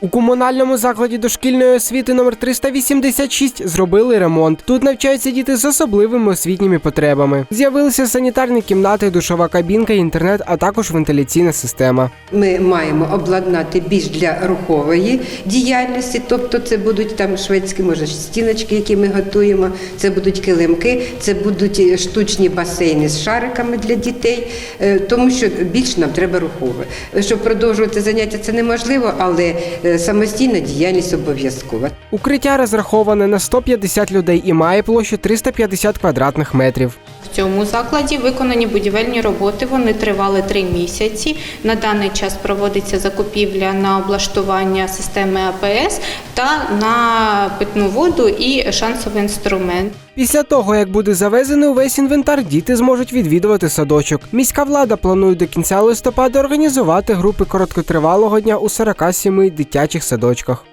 У комунальному закладі дошкільної освіти номер 386 зробили ремонт. Тут навчаються діти з особливими освітніми потребами. З'явилися санітарні кімнати, душова кабінка, інтернет, а також вентиляційна система. Ми маємо обладнати більш для рухової діяльності, тобто це будуть там шведські, може, стіночки, які ми готуємо, це будуть килимки, це будуть штучні басейни з шариками для дітей, е, тому що більш нам треба рухове. Щоб продовжувати заняття, це неможливо, але е, самостійна діяльність обов'язкова. Укриття розраховане на 150 людей і має площу 350 квадратних метрів. Цьому закладі виконані будівельні роботи. Вони тривали три місяці. На даний час проводиться закупівля на облаштування системи АПС та на питну воду і шансовий інструмент. Після того, як буде завезений увесь інвентар, діти зможуть відвідувати садочок. Міська влада планує до кінця листопада організувати групи короткотривалого дня у 47 дитячих садочках.